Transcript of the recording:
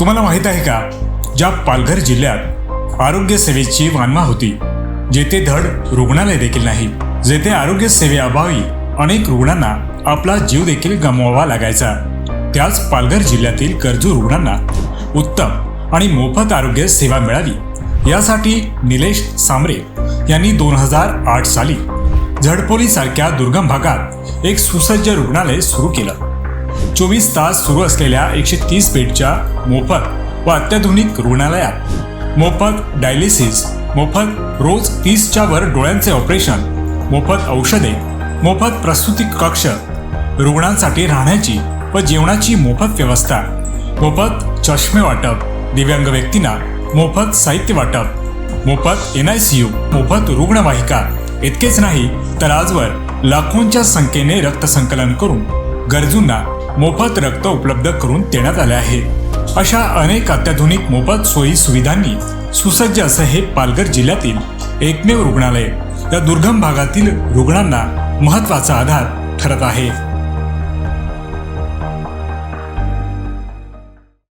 तुम्हाला माहीत आहे का ज्या पालघर जिल्ह्यात आरोग्य सेवेची वानवा होती जेथे धड रुग्णालय देखील नाही जेथे आरोग्य सेवेअभावी अनेक रुग्णांना आपला जीव देखील गमवावा लागायचा त्याच पालघर जिल्ह्यातील गरजू रुग्णांना उत्तम आणि मोफत आरोग्य सेवा मिळावी यासाठी निलेश सांबरे यांनी दोन हजार आठ साली झडपोली सारख्या दुर्गम भागात एक सुसज्ज रुग्णालय सुरू केलं. चोवीस तास सुरू असलेल्या एकशे तीस बेडच्या मोफत व अत्याधुनिक रुग्णालयात. मोफत डायलिसिस मोफत रोज तीसच्या वर डोळ्यांचे ऑपरेशन मोफत औषधे मोफत प्रसूती कक्ष रुग्णांसाठी राहण्याची व जेवणाची मोफत व्यवस्था मोफत चष्मे वाटप दिव्यांग व्यक्तींना मोफत साहित्य वाटप मोफत एन आय सी यू मोफत रुग्णवाहिका इतकेच नाही तर आजवर लाखोंच्या संख्येने रक्त संकलन करून गरजूंना मोफत रक्त उपलब्ध करून देण्यात आले आहे. अशा अनेक अत्याधुनिक मोफत सोयी सुविधांनी सुसज्ज असं हे पालघर जिल्ह्यातील एकमेव रुग्णालय. या दुर्गम भागातील रुग्णांना महत्त्वाचा आधार ठरत आहे.